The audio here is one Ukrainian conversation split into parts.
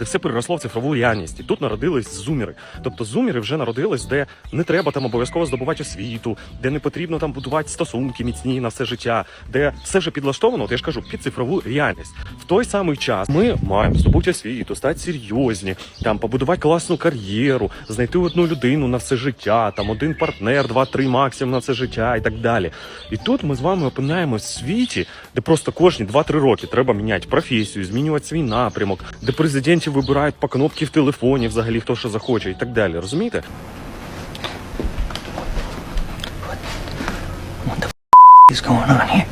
де все переросло в цифрову реальність. І тут народились зумери. Тобто зумери вже народились, де не треба там обов'язково здобувати освіту, де не потрібно там будувати стосунки міцні на все життя, де все вже підлаштовано, от я ж кажу, під цифрову реальність. В той самий час ми маємо здобути освіту, стати серйозні, там побудувати класну кар'єру, знайти одну людину на все життя, там один партнер, два-три максимум на все життя і так далі. І тут ми з вами опинаємось в світі, де просто кожні 2-3 роки треба міняти професію, змінювати свій напрямок, де президентів вибирають по кнопці в телефоні, взагалі хто що захоче і так далі. Розумієте? is going on here?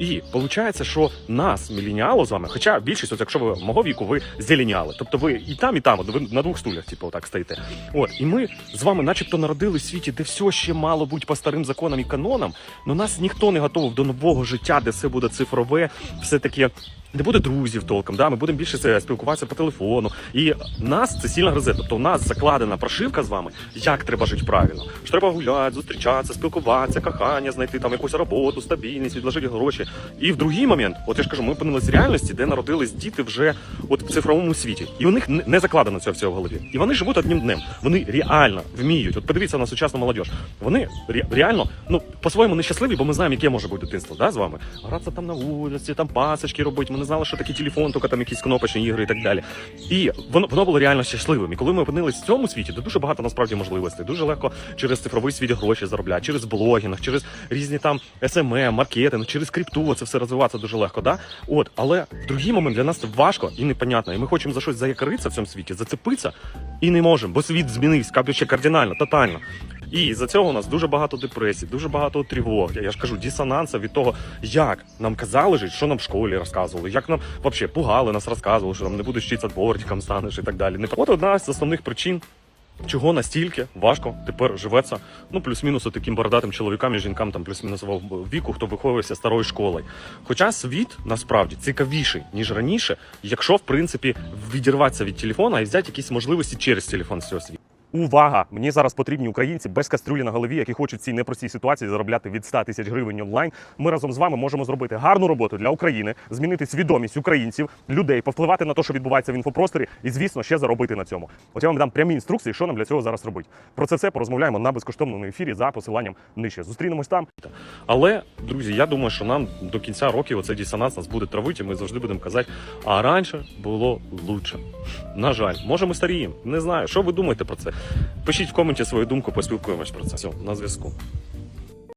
І виходить, що нас мілініало з вами, хоча більшість, от якщо ви мого віку, ви зеліняли. Тобто ви і там, і там, от ви на двох стульях, типу, отак стоїте. От, і ми з вами, начебто, народились в світі, де все ще мало бути по старим законам і канонам, але нас ніхто не готовив до нового життя, де все буде цифрове, все таке. Не буде друзів толком, да? ми будемо більше спілкуватися по телефону. І нас це сильно гризе. Тобто у нас закладена прошивка з вами, як треба жити правильно. Що треба гуляти, зустрічатися, спілкуватися, кохання, знайти там якусь роботу, стабільність, відложити гроші. І в другий момент, от я ж кажу, ми опинились в реальності, де народились діти вже от в цифровому світі. І у них не- закладено цього всього в голові. І вони живуть одним днем. Вони реально вміють. От подивіться на сучасну молодь. Вони ре- реально, ну по-своєму нещасливі, бо ми знаємо, яке може бути дитинство, да, з вами. Гратися там на вулиці, там пасочки робити. Не знали, що таке телефон, тільки там якісь кнопочні ігри і так далі. І воно воно було реально щасливим. І коли ми опинились в цьому світі, де дуже багато насправді можливостей, дуже легко через цифровий світ гроші заробляти, через блогінг, через різні там SMM, маркетинг, через крипту, це все розвиватися дуже легко. Да? От, але в другий момент для нас це важко і непонятно. І ми хочемо за щось заякоритися в цьому світі, зацепитися і не можемо, бо світ змінився, кажучи, кардинально, тотально. І за цього у нас дуже багато депресій, дуже багато тривог. Я ж кажу, дисонанса від того, як нам казали жити, що нам в школі розказували, як нам взагалі пугали нас, розказували, що нам не будеш вчитися дворником станеш і так далі. От одна з основних причин. Чого настільки важко тепер живеться, ну плюс-мінус таким бородатим чоловікам і жінкам там плюс-мінусового віку, хто виховується старою школою. Хоча світ насправді цікавіший ніж раніше, якщо в принципі відірватися від телефона і взяти якісь можливості через телефон з цього світу. Увага! Мені зараз потрібні українці без кастрюлі на голові, які хочуть в цій непростій ситуації заробляти від 100 тисяч гривень онлайн. Ми разом з вами можемо зробити гарну роботу для України, змінити свідомість українців, людей, повпливати на те, що відбувається в інфопросторі, і звісно, ще заробити на цьому. От я вам дам прямі інструкції, що нам для цього зараз робити. Про це все порозмовляємо на безкоштовному ефірі за посиланням нижче. Зустрінемось там. Але друзі, я думаю, що нам до кінця років оцей дисонанс нас буде травити. і Ми завжди будемо казати, а раніше було лучше. На жаль, може ми старіємо. Не знаю. Що ви думаєте про це? Пишіть в коменті свою думку, поспілкуємось про це. Все, на зв'язку.